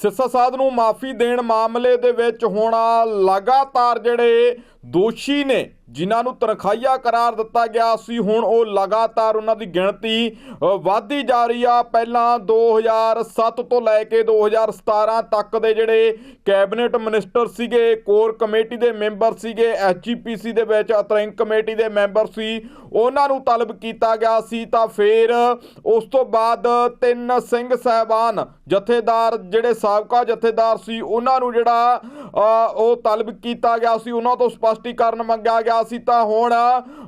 ਸਿਰਸਾ ਸਾਧ ਨੂੰ ਮਾਫੀ ਦੇਣ ਮਾਮਲੇ ਦੇ ਵਿੱਚ ਹੁਣ ਲਗਾਤਾਰ ਜਿਹੜੇ ਦੋਸ਼ੀ ਨੇ ਜਿਨ੍ਹਾਂ ਨੂੰ ਤਨਖਾਹੀਆ ਕਰਾਰ ਦਿੱਤਾ ਗਿਆ ਸੀ ਹੁਣ ਉਹ ਲਗਾਤਾਰ ਉਹਨਾਂ ਦੀ ਗਿਣਤੀ ਅ, ਵਧਦੀ ਜਾ ਰਹੀ ਆ। ਪਹਿਲਾਂ 2007 ਤੋਂ ਲੈ ਕੇ 2017 ਤੱਕ ਦੇ ਜਿਹੜੇ ਕੈਬਨਿਟ ਮਿਨਿਸਟਰ ਸੀਗੇ ਕੋਰ ਕਮੇਟੀ ਦੇ ਮੈਂਬਰ ਸੀਗੇ ਐਚਜੀਪੀਸੀ ਦੇ ਵਿੱਚ ਅਤਰਿੰਗ ਕਮੇਟੀ ਦੇ ਮੈਂਬਰ ਸੀ ਉਹਨਾਂ ਨੂੰ ਤਲਬ ਕੀਤਾ ਗਿਆ ਸੀ। ਤਾਂ ਫਿਰ ਉਸ ਤੋਂ ਬਾਅਦ ਤਿੰਨ ਸਿੰਘ ਸਾਹਿਬਾਨ ਜਥੇਦਾਰ ਜਿਹੜੇ ਸਾਬਕਾ ਜਥੇਦਾਰ ਸੀ ਉਹਨਾਂ ਨੂੰ ਜਿਹੜਾ ਉਹ ਤਲਬ ਕੀਤਾ ਗਿਆ ਸੀ ਉਹਨਾਂ ਤੋਂ ਸਪਸ਼ਟੀਕਰਨ ਮੰਗਿਆ ਗਿਆ ਸੀ ਤਾਂ ਹੁਣ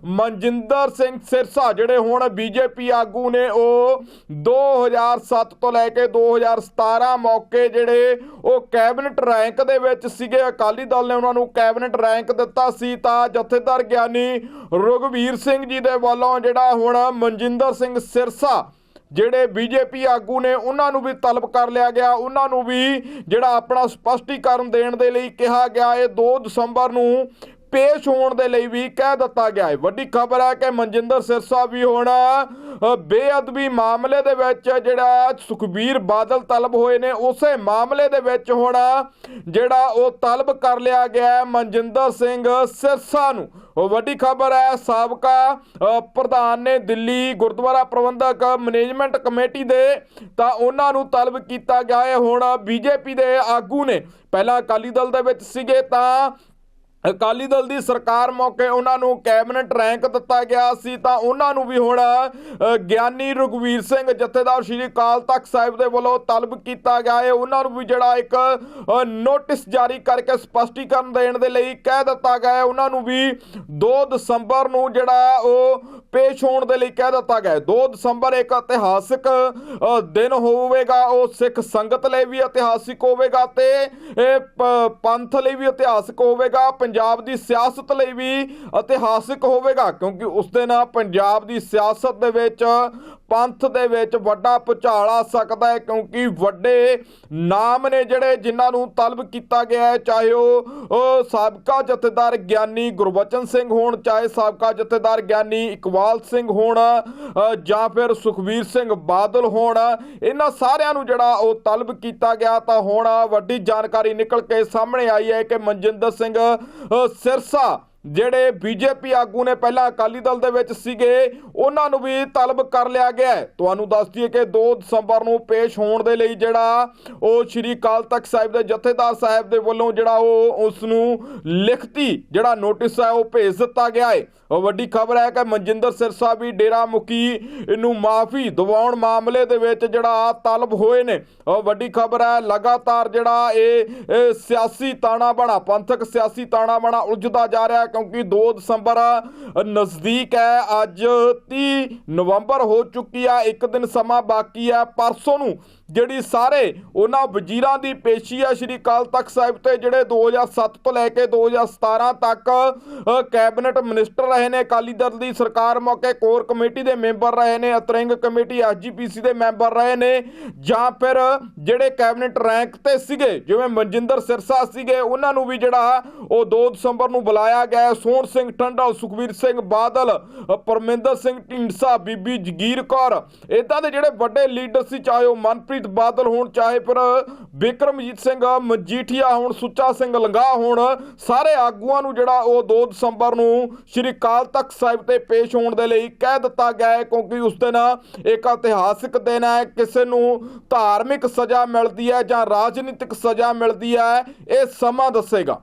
ਮਨਜਿੰਦਰ ਸਿੰਘ ਸਿਰਸਾ ਜਿਹੜੇ ਹੁਣ ਬੀਜੇਪੀ ਆਗੂ ਨੇ ਉਹ 2007 ਤੋਂ ਲੈ ਕੇ 2017 ਮੌਕੇ ਜਿਹੜੇ ਉਹ ਕੈਬਨਿਟ ਰੈਂਕ ਦੇ ਵਿੱਚ ਸੀਗੇ। ਅਕਾਲੀ ਦਲ ਨੇ ਉਹਨਾਂ ਨੂੰ ਕੈਬਨਿਟ ਰੈਂਕ ਦਿੱਤਾ ਸੀ ਤਾਂ ਜਥੇਦਾਰ ਗਿਆਨੀ ਰਘਵੀਰ ਸਿੰਘ ਜੀ ਦੇ ਵੱਲੋਂ ਜਿਹੜਾ ਹੁਣ ਮਨਜਿੰਦਰ ਸਿੰਘ ਸਿਰਸਾ ਜਿਹੜੇ ਬੀਜੇਪੀ ਆਗੂ ਨੇ ਉਹਨਾਂ ਨੂੰ ਵੀ ਤਲਬ ਕਰ ਲਿਆ ਗਿਆ। ਉਹਨਾਂ ਨੂੰ ਵੀ ਜਿਹੜਾ ਆਪਣਾ ਸਪਸ਼ਟੀਕਰਨ ਦੇਣ ਦੇ ਲਈ ਕਿਹਾ ਗਿਆ। ਇਹ 2 ਦਸੰਬਰ ਨੂੰ ਪੇਸ਼ ਹੋਣ ਦੇ ਲਈ ਵੀ ਕਹਿ ਦਿੱਤਾ ਗਿਆ ਹੈ। ਵੱਡੀ ਖਬਰ ਹੈ ਕਿ ਮਨਜਿੰਦਰ ਸਿਰਸਾ ਵੀ ਹੁਣ ਬੇਅਦਬੀ ਮਾਮਲੇ ਦੇ ਵਿੱਚ ਜਿਹੜਾ ਸੁਖਬੀਰ ਬਾਦਲ ਤਲਬ ਹੋਏ ਨੇ, ਉਸੇ ਮਾਮਲੇ ਦੇ ਵਿੱਚ ਹੁਣ, ਜਿਹੜਾ ਉਹ ਤਲਬ ਕਰ ਲਿਆ ਗਿਆ ਮਨਜਿੰਦਰ ਸਿੰਘ ਸਿਰਸਾ ਨੂੰ। ਉਹ ਵੱਡੀ ਖਬਰ ਹੈ, ਸਾਬਕਾ ਪ੍ਰਧਾਨ ਨੇ ਦਿੱਲੀ ਗੁਰਦੁਆਰਾ ਪ੍ਰਬੰਧਕ ਮੈਨੇਜਮੈਂਟ ਕਮੇਟੀ ਦੇ ਤਾਂ ਉਹਨਾਂ ਨੂੰ ਤਲਬ ਕੀਤਾ ਗਿਆ ਹੈ। ਹੁਣ ਬੀਜੇਪੀ ਦੇ ਆਗੂ ਨੇ, ਪਹਿਲਾਂ ਅਕਾਲੀ ਦਲ ਦੇ ਵਿੱਚ ਸੀਗੇ ਤਾਂ ਅਕਾਲੀ ਦਲ ਦੀ ਸਰਕਾਰ ਮੌਕੇ ਉਹਨਾਂ ਨੂੰ ਕੈਬਨਿਟ ਰੈਂਕ ਦਿੱਤਾ ਗਿਆ ਸੀ, ਤਾਂ ਉਹਨਾਂ ਨੂੰ ਵੀ ਹੁਣ ਗਿਆਨੀ ਰਘਵੀਰ ਸਿੰਘ ਜਥੇਦਾਰ ਸ਼੍ਰੀ ਅਕਾਲ ਤਖਤ ਸਾਹਿਬ ਦੇ ਵੱਲੋਂ ਤਲਬ ਕੀਤਾ ਗਿਆ ਹੈ। ਉਹਨਾਂ ਨੂੰ ਵੀ ਜਿਹੜਾ ਇੱਕ ਨੋਟਿਸ ਜਾਰੀ ਕਰਕੇ ਸਪਸ਼ਟੀਕਰਨ ਦੇਣ ਦੇ ਲਈ ਕਹਿ ਦਿੱਤਾ ਗਿਆ ਹੈ। ਉਹਨਾਂ ਨੂੰ ਵੀ 2 ਦਸੰਬਰ ਨੂੰ ਜਿਹੜਾ ਉਹ ਪੇਸ਼ ਹੋਣ ਦੇ ਲਈ ਕਹਿ ਦਿੱਤਾ ਗਿਆ ਹੈ। 2 ਦਸੰਬਰ ਇੱਕ ਇਤਿਹਾਸਿਕ ਦਿਨ ਹੋਵੇਗਾ, ਉਹ ਸਿੱਖ ਸੰਗਤ ਲਈ ਵੀ ਇਤਿਹਾਸਿਕ ਹੋਵੇਗਾ ਤੇ, ਇਹ ਪੰਥ ਲਈ ਵੀ ਇਤਿਹਾਸਿਕ ਹੋਵੇਗਾ ਪੰਜਾਬ ਦੀ ਸਿਆਸਤ ਲਈ ਵੀ ਇਤਿਹਾਸਿਕ ਹੋਵੇਗਾ, ਕਿਉਂਕਿ ਉਸ ਦੇ ਨਾਲ ਪੰਜਾਬ ਦੀ ਸਿਆਸਤ ਦੇ ਵਿੱਚ, ਪੰਥ ਦੇ ਵਿੱਚ ਵੱਡਾ ਭੁਚਾਲ ਆ ਸਕਦਾ ਹੈ, ਕਿਉਂਕਿ ਵੱਡੇ ਨਾਮ ਨੇ ਜਿਹੜੇ ਜਿਨ੍ਹਾਂ ਨੂੰ ਤਲਬ ਕੀਤਾ ਗਿਆ ਹੈ, ਚਾਹੇ ਉਹ ਸਾਬਕਾ ਜਥੇਦਾਰ ਗਿਆਨੀ ਗੁਰਬਚਨ ਸਿੰਘ ਹੋਣ, ਚਾਹੇ ਸਾਬਕਾ ਜਥੇਦਾਰ ਗਿਆਨੀ ਇਕਬਾਲ ਸਿੰਘ ਹੋਣ ਜਾਂ ਫਿਰ ਸੁਖਵੀਰ ਸਿੰਘ ਬਾਦਲ ਹੋਣ, ਇਹਨਾਂ ਸਾਰਿਆਂ ਨੂੰ ਜਿਹੜਾ ਉਹ ਤਲਬ ਕੀਤਾ ਗਿਆ, ਤਾਂ ਹੁਣ ਵੱਡੀ ਜਾਣਕਾਰੀ ਨਿਕਲ ਕੇ ਸਾਹਮਣੇ ਆਈ ਹੈ ਕਿ ਮਨਜਿੰਦਰ ਸਿੰਘ ਅ, ਸਿਰਸਾ ਜਿਹੜੇ ਬੀਜੇਪੀ ਆਗੂ ਨੇ ਪਹਿਲਾਂ ਅਕਾਲੀ ਦਲ ਦੇ ਵਿੱਚ ਸੀਗੇ, ਉਹਨਾਂ ਨੂੰ ਵੀ ਤਲਬ ਕਰ ਲਿਆ ਗਿਆ ਹੈ। ਤੁਹਾਨੂੰ ਦੱਸ ਦਈਏ ਕਿ 2 ਦਸੰਬਰ ਨੂੰ ਪੇਸ਼ ਹੋਣ ਦੇ ਲਈ ਜਿਹੜਾ ਉਹ ਸ਼੍ਰੀ ਅਕਾਲ ਤਖਤ ਸਾਹਿਬ ਦੇ ਜਥੇਦਾਰ ਸਾਹਿਬ ਦੇ ਵੱਲੋਂ ਜਿਹੜਾ ਉਹ ਉਸ ਨੂੰ ਲਿਖਤੀ, ਜਿਹੜਾ ਨੋਟਿਸ ਹੈ, ਉਹ ਭੇਜ ਦਿੱਤਾ ਗਿਆ ਹੈ। ਉਹ ਵੱਡੀ ਖਬਰ ਹੈ ਕਿ ਮਨਜਿੰਦਰ ਸਿਰਸਾ ਵੀ ਡੇਰਾ ਮੁਖੀ ਨੂੰ ਮਾਫੀ ਦਿਵਾਉਣ ਮਾਮਲੇ ਦੇ ਵਿੱਚ ਜਿਹੜਾ ਤਲਬ ਹੋਏ ਨੇ। ਉਹ ਵੱਡੀ ਖਬਰ ਹੈ, ਲਗਾਤਾਰ ਜਿਹੜਾ ਇਹ ਸਿਆਸੀ ਤਾਣਾ ਬਣਾ ਪੰਥਕ ਸਿਆਸੀ ਤਾਣਾ ਬਣਾ ਉਲਝਦਾ ਜਾ ਰਿਹਾ ਕਿਉਂਕਿ 2 ਦਸੰਬਰ ਨਜ਼ਦੀਕ ਹੈ। ਅੱਜ 30 ਨਵੰਬਰ ਹੋ ਚੁੱਕੀ ਆ। ਇੱਕ ਦਿਨ ਸਮਾਂ ਬਾਕੀ ਹੈ ਪਰਸੋਂ ਨੂੰ ਜਿਹੜੀ ਸਾਰੇ ਉਹਨਾਂ ਵਜ਼ੀਰਾਂ ਦੀ ਪੇਸ਼ੀ ਆ ਸ਼੍ਰੀ ਅਕਾਲ ਤਖਤ ਸਾਹਿਬ ਤੇ, ਜਿਹੜੇ 2007 ਤੋਂ ਲੈ ਕੇ 2017 ਤੱਕ ਕੈਬਨਿਟ ਮਿਨਿਸਟਰ ਰਹੇ ਨੇ, ਅਕਾਲੀ ਦਲ ਦੀ ਸਰਕਾਰ ਮੌਕੇ ਕੋਰ ਕਮੇਟੀ ਦੇ ਮੈਂਬਰ ਰਹੇ ਨੇ, ਅਤਰਿੰਗ ਕਮੇਟੀ ਐਸਜੀਪੀਸੀ ਦੇ ਮੈਂਬਰ ਰਹੇ ਨੇ, ਜਾਂ ਫਿਰ ਜਿਹੜੇ ਕੈਬਨਿਟ ਰੈਂਕ ਤੇ ਸੀਗੇ, ਜਿਵੇਂ ਮਨਜਿੰਦਰ ਸਿਰਸਾ ਸੀਗੇ, ਉਹਨਾਂ ਨੂੰ ਵੀ ਜਿਹੜਾ ਉਹ 2 ਦਸੰਬਰ ਨੂੰ ਬੁਲਾਇਆ ਗਿਆ ਸੋਹਣ ਸਿੰਘ ਟੰਡਲ ਸੁਖਵੀਰ ਸਿੰਘ ਬਾਦਲ ਪਰਮਿੰਦਰ ਸਿੰਘ ਢੀਂਡਸਾ, ਬੀਬੀ ਜਗੀਰ ਕੌਰ ਇਦਾਂ ਦੇ ਜਿਹੜੇ ਵੱਡੇ ਲੀਡਰ ਸੀ, ਚਾਹੇ ਉਹ ਮਨਪ੍ਰੀਤ ਬਾਦਲ ਹੋਣ, ਚਾਹੇ ਫਿਰ ਬਿਕਰਮਜੀਤ ਸਿੰਘ, ਮਜੀਠੀਆ ਹੋਣ, ਸੁੱਚਾ ਸਿੰਘ ਲੰਗਾ ਹੋਣ, ਸਾਰੇ ਆਗੂਆਂ ਨੂੰ ਜਿਹੜਾ ਉਹ 2 ਦਸੰਬਰ ਨੂੰ ਸ਼੍ਰੀ ਅਕਾਲ ਤਖਤ ਸਾਹਿਬ ਤੇ ਪੇਸ਼ ਹੋਣ ਦੇ ਲਈ ਕਹਿ ਦਿੱਤਾ ਗਿਆ ਹੈ, ਕਿਉਂਕਿ ਉਸ ਦਿਨ ਇੱਕ ਇਤਿਹਾਸਿਕ ਦਿਨ ਹੈ, ਕਿਸੇ ਨੂੰ ਧਾਰਮਿਕ ਸਜ਼ਾ ਮਿਲਦੀ ਹੈ ਜਾਂ ਰਾਜਨੀਤਿਕ ਸਜ਼ਾ ਮਿਲਦੀ ਹੈ, ਇਹ ਸਮਾਂ ਦੱਸੇਗਾ।